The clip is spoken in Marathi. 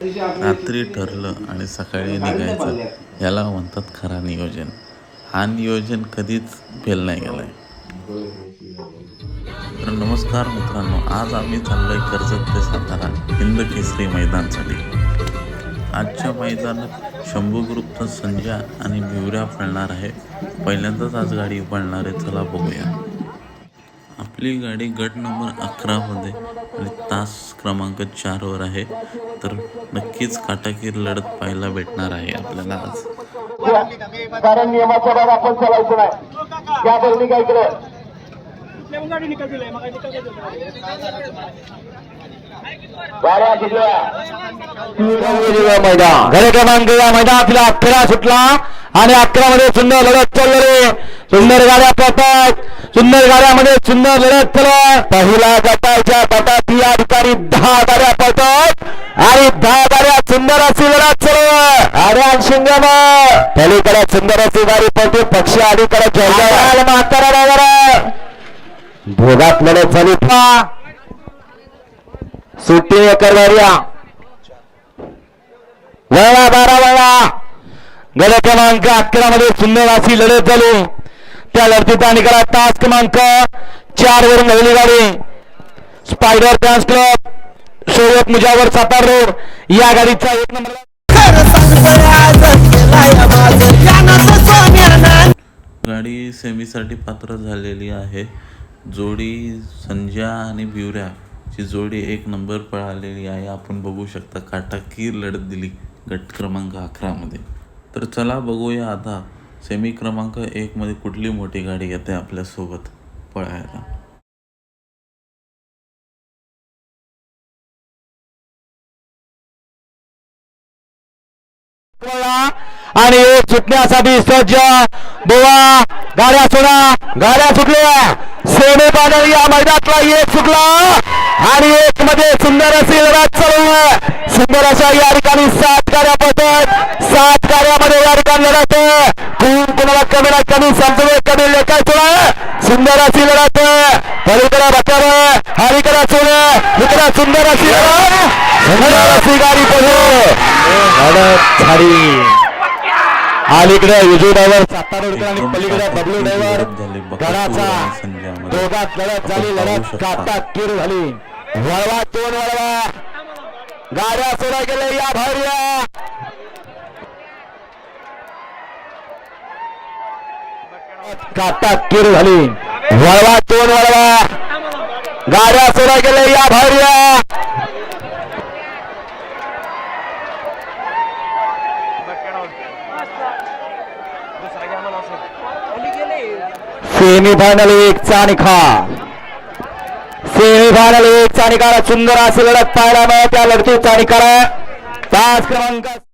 रात्री ठरलं आणि सकाळी निघायचं याला म्हणतात खरा नियोजन. हा नियोजन कधीच फेल नाही गेलाय तर नमस्कार मित्रांनो आज आम्ही चाललोय कर्जत ते सातारा हिंद केसरी मैदानसाठी. आजच्या मैदानात शंभू संजय आणि भिवऱ्या पळणार आहे. पहिल्यांदाच आज गाडी पळणार आहे चला बघूया. आपली गाडी गट नंबर अकरामध्ये आणि तास क्रमांक चारवर आहे. तर नक्कीच काटाकीर लढत पाहायला भेटणार आहे आपल्याला आज. कारण नियमाच्या बाहेर आपण चालायचं नाही. त्या बरणी काय केलं मैदान. घरे क्रमांक या मैदानातला अकरा सुटला आणि अकरा मध्ये सुंदर लढत चालले सुंदर गाड्या पळतात. सुंदर गाड्यामध्ये सुंदर लढत चालू पहिला गटाच्या गटात या ठिकाणी दहा गाड्या पळतात. आणि दहा गाड्या सुंदर अशी लढत चालू आर्यान शिंगम पलीकडे सुंदर अशी गाडी पळते. पक्षी अलीकडे जवळ म्हातारा ड्रायव्हर भोगात लढत झाली पा सुट्टी करणाऱ्या वळा बारा वळा गड क्रमांक अकरा मध्ये सुंदर अशी लढत झाली. त्या लढतीत आणि करा. तास क्रमांक चार वरून झालेली गाडी. स्पायडर फॅन्स क्लब सोबत मुजावर सातार रोड. या गाडीचा एक नंबर गाडी. सेमीसाठी पात्र झालेली आहे. जोडी संजय आणि बिवऱ्या ची जोडी एक नंबर पळालेली आहे. आपण बघू शकता काटाकीर लढत दिली गट क्रमांक अकरामध्ये तर चला बघूया आता सेमी क्रमांक एकमध्ये कुठली मोठी गाडी येते आपल्यासोबत पळायला? आणि सुटण्यासाठी सज्ज. बोवा गाड्या सोडा. गाड्या सुटल्या. सेमी पाडल या मैदानातला एक सुटला. आणि एक मध्ये सुंदर असेल राज चालू सुंदर अशा या ठिकाणी सात गाड्या पडतात सात गाड्यामध्ये या ठिकाणी लढत आहे. कोण कोणाला कमी ना कमी समजवे कमी लेखाय सोडा सुंदर अशी लढत आहे. पलीकडे बचाव अलीकडे सोड इकडे सुंदर अशी सुंदर अशी गाडी पडू लढत झाली अलीकडे विजू ड्रायव्हर सातारा आणि पलीकडे बबलू ड्रायव्हर गडाचा दोघात लढत झाली लढत काटा किर झाली. वळवा दोन वळवा. गाड्या सोडा गेले या भार्या काटा किर झाली. वळवा दोन वळवा. गाड्या सोडा गेले या भार्या सेमीफायनल एक चा निकाल सेमीफायनल एक चा निकाल सुंदर अशी लढत पाहायला मिळत त्या लढतीचा निकाल तास क्रमांक